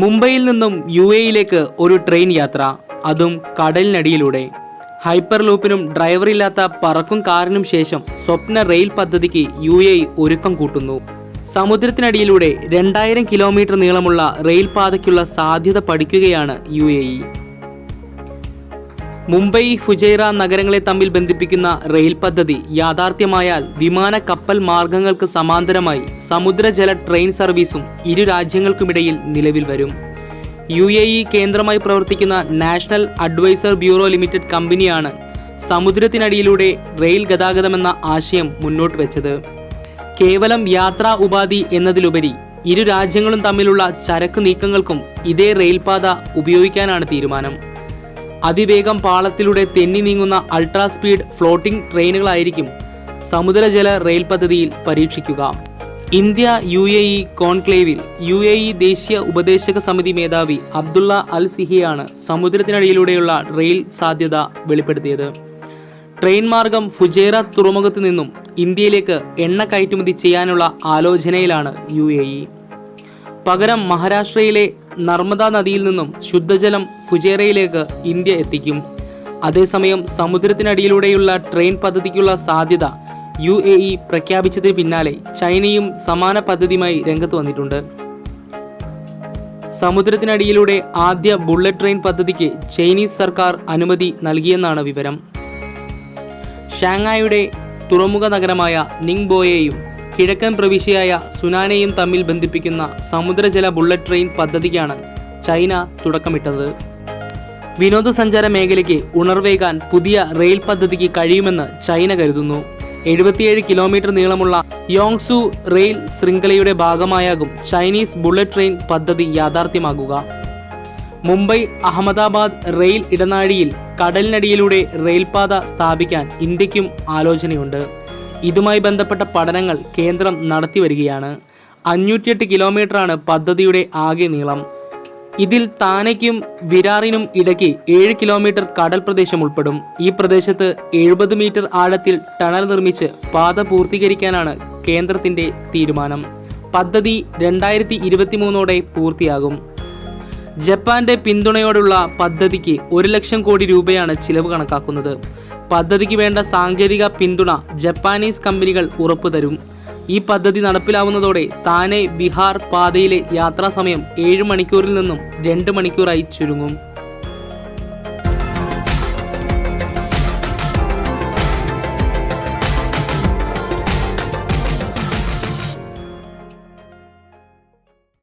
മുംബൈയിൽ നിന്നും യു എയിലേക്ക് ഒരു ട്രെയിൻ യാത്ര. അതും കടലിനടിയിലൂടെ. ഹൈപ്പർ ലൂപ്പിനും ഡ്രൈവറില്ലാത്ത പറക്കും കാറിനും ശേഷം സ്വപ്ന റെയിൽ പദ്ധതിക്ക് യു എ ഒരുക്കം കൂട്ടുന്നു. സമുദ്രത്തിനടിയിലൂടെ രണ്ടായിരം കിലോമീറ്റർ നീളമുള്ള റെയിൽ പാതയ്ക്കുള്ള സാധ്യത പഠിക്കുകയാണ് U A E Mumbai Fujairah നഗരങ്ങളെ തമ്മിൽ ബന്ധിപ്പിക്കുന്ന റെയിൽ പദ്ധതി യാഥാർത്ഥ്യമായാൽ വിമാന കപ്പൽ മാർഗങ്ങൾക്ക് സമാന്തരമായി സമുദ്രജല ട്രെയിൻ സർവീസും ഇരു രാജ്യങ്ങൾക്കുമിടയിൽ നിലവിൽ വരും. യു എ ഇ കേന്ദ്രമായി പ്രവർത്തിക്കുന്ന നാഷണൽ അഡ്വൈസർ ബ്യൂറോ ലിമിറ്റഡ് കമ്പനിയാണ് സമുദ്രത്തിനടിയിലൂടെ റെയിൽ ഗതാഗതമെന്ന ആശയം മുന്നോട്ട് വെച്ചത്. കേവലം യാത്രാ ഉപാധി എന്നതിലുപരി ഇരു രാജ്യങ്ങളും തമ്മിലുള്ള ചരക്ക് നീക്കങ്ങൾക്കും ഇതേ റെയിൽപാത ഉപയോഗിക്കാനാണ് തീരുമാനം. അതിവേഗം പാളത്തിലൂടെ തെന്നി നീങ്ങുന്ന അൾട്രാ സ്പീഡ് ഫ്ലോട്ടിംഗ് ട്രെയിനുകളായിരിക്കും സമുദ്രജല റെയിൽ പദ്ധതിയിൽ പരീക്ഷിക്കുക. ഇന്ത്യ യു എ ഇ കോൺക്ലേവിൽ യു എ ഇ ദേശീയ ഉപദേശക സമിതി മേധാവി അബ്ദുള്ള അൽ സിഹിയാണ് സമുദ്രത്തിനടിയിലൂടെയുള്ള റെയിൽ സാധ്യത വെളിപ്പെടുത്തിയത്. ട്രെയിൻ മാർഗം ഫുജേറ തുറമുഖത്ത് നിന്നും ഇന്ത്യയിലേക്ക് എണ്ണ കയറ്റുമതി ചെയ്യാനുള്ള ആലോചനയിലാണ് യു എ ഇ. പകരം മഹാരാഷ്ട്രയിലെ നർമ്മദ നദിയിൽ നിന്നും ശുദ്ധജലം ഫുജേറയിലേക്ക് ഇന്ത്യ എത്തിക്കും. അതേസമയം സമുദ്രത്തിനടിയിലൂടെയുള്ള ട്രെയിൻ പദ്ധതിക്കുള്ള സാധ്യത യു എ ഇ പ്രഖ്യാപിച്ചതിന് പിന്നാലെ ചൈനയും സമാന പദ്ധതിയുമായി രംഗത്ത് വന്നിട്ടുണ്ട്. സമുദ്രത്തിനടിയിലൂടെ ആദ്യ ബുള്ളറ്റ് ട്രെയിൻ പദ്ധതിക്ക് ചൈനീസ് സർക്കാർ അനുമതി നൽകിയെന്നാണ് വിവരം. ഷാങ്ങായുടെ തുറമുഖ നഗരമായ നിങ്ബോയെയും കിഴക്കൻ പ്രവിശ്യയായ സുനാനെയും തമ്മിൽ ബന്ധിപ്പിക്കുന്ന സമുദ്രജല ബുള്ളറ്റ് ട്രെയിൻ പദ്ധതിക്കാണ് ചൈന തുടക്കമിട്ടത്. വിനോദസഞ്ചാര മേഖലയ്ക്ക് ഉണർവേകാൻ പുതിയ റെയിൽ പദ്ധതിക്ക് കഴിയുമെന്ന് ചൈന കരുതുന്നു. എഴുപത്തിയേഴ് കിലോമീറ്റർ നീളമുള്ള യോങ്സു റെയിൽ ശൃംഖലയുടെ ഭാഗമായാകും ചൈനീസ് ബുള്ളറ്റ് ട്രെയിൻ പദ്ധതി യാഥാർത്ഥ്യമാകുക. മുംബൈ അഹമ്മദാബാദ് റെയിൽ ഇടനാഴിയിൽ കടലിനടിയിലൂടെ റെയിൽപാത സ്ഥാപിക്കാൻ ഇന്ത്യക്കും ആലോചനയുണ്ട്. ഇതുമായി ബന്ധപ്പെട്ട പഠനങ്ങൾ കേന്ദ്രം നടത്തിവരികയാണ്. അഞ്ഞൂറ്റിയെട്ട് കിലോമീറ്ററാണ് പദ്ധതിയുടെ ആകെ നീളം. ഇതിൽ താനയ്ക്കും വിരാറിനും ഇടയ്ക്ക് ഏഴ് കിലോമീറ്റർ കടൽ പ്രദേശം ഉൾപ്പെടും. ഈ പ്രദേശത്ത് എഴുപത് മീറ്റർ ആഴത്തിൽ ടണൽ നിർമ്മിച്ച് പാത പൂർത്തീകരിക്കാനാണ് കേന്ദ്രത്തിന്റെ തീരുമാനം. പദ്ധതി രണ്ടായിരത്തി ഇരുപത്തി മൂന്നോടെ പൂർത്തിയാകും. ജപ്പാന്റെ പിന്തുണയോടുള്ള പദ്ധതിക്ക് ഒരു ലക്ഷം കോടി രൂപയാണ് ചിലവ് കണക്കാക്കുന്നത്. പദ്ധതിക്ക് വേണ്ട സാങ്കേതിക പിന്തുണ ജപ്പാനീസ് കമ്പനികൾ ഉറപ്പു തരും. ഈ പദ്ധതി നടപ്പിലാവുന്നതോടെ താനെ ബിഹാർ പാതയിലെ യാത്രാ സമയം ഏഴ് മണിക്കൂറിൽ നിന്നും രണ്ട് മണിക്കൂറായി ചുരുങ്ങും.